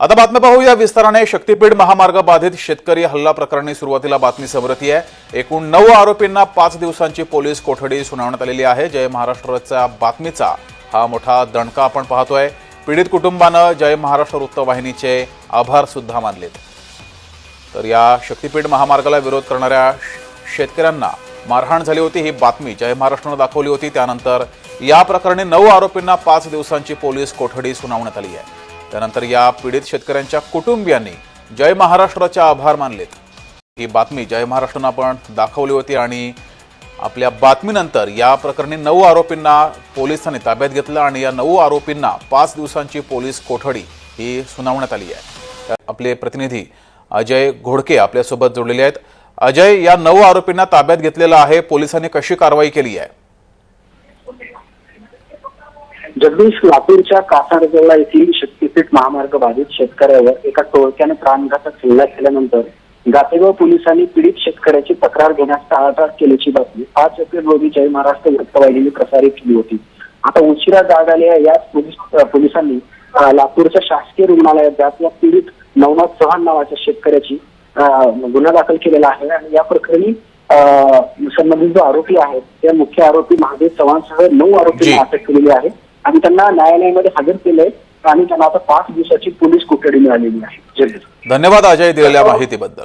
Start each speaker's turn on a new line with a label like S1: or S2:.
S1: आता बातम्या पाहूया. विस्ताराने शक्तीपीठ महामार्ग बाधित शेतकरी हल्ला प्रकरणी सुरुवातीला बातमी समोर आहे. एकूण नऊ आरोपींना पाच दिवसांची पोलीस कोठडी सुनावण्यात आलेली आहे. जय महाराष्ट्राच्या बातमीचा हा मोठा दणका आपण पाहतोय. पीडित कुटुंबानं जय महाराष्ट्र वृत्तवाहिनीचे आभार सुद्धा मानलेत. तर या शक्तीपीठ महामार्गाला विरोध करणाऱ्या शेतकऱ्यांना मारहाण झाली होती ही बातमी जय महाराष्ट्रानं दाखवली होती. त्यानंतर या प्रकरणी नऊ आरोपींना पाच दिवसांची पोलीस कोठडी सुनावण्यात आली आहे. त्यानंतर या पीडित शेतकऱ्यांच्या कुटुंबियांनी जय महाराष्ट्राचे आभार मानलेत. ही बातमी जय महाराष्ट्रानं आपण दाखवली होती आणि आपल्या बातमीनंतर या प्रकरणी नऊ आरोपींना पोलिसांनी ताब्यात घेतलं आणि या नऊ आरोपींना पाच दिवसांची पोलीस कोठडी ही सुनावण्यात आली आहे. आपले प्रतिनिधी अजय घोडके आपल्यासोबत जोडलेले आहेत. अजय या नऊ आरोपींना ताब्यात घेतलेलं आहे पोलिसांनी कशी कारवाई केली आहे?
S2: जगदीश लातूरच्या कासारजवळा येथील शक्तीपीठ महामार्ग बाधित शेतकऱ्यावर एका टोळक्याने प्राणघातक हल्ला केल्यानंतर गातेगाव पोलिसांनी पीडित शेतकऱ्याची तक्रार घेण्यास टाळाटाळ केल्याची बातमी पाच एप्रिल रोजी जय महाराष्ट्र वृत्तवाहिनीने प्रसारित केली होती. आता उशिरा जाग आलेल्या याच पोलीस पोलिसांनी लातूरच्या शासकीय रुग्णालयात जात या पीडित नवनाथ चव्हाण नावाच्या शेतकऱ्याची गुन्हा दाखल केलेला आहे आणि या प्रकरणी संबंधित जो आरोपी आहे त्या मुख्य आरोपी महादेव चव्हाणसह नऊ. आरोपींना अटक केलेली आहे. आणि त्यांना न्यायालयामध्ये हजर केलंय. आणि त्यांना आता पाच दिवसाची पोलीस कोठडी मिळालेली आहे.
S1: धन्यवाद अजय दिलेल्या माहितीबद्दल.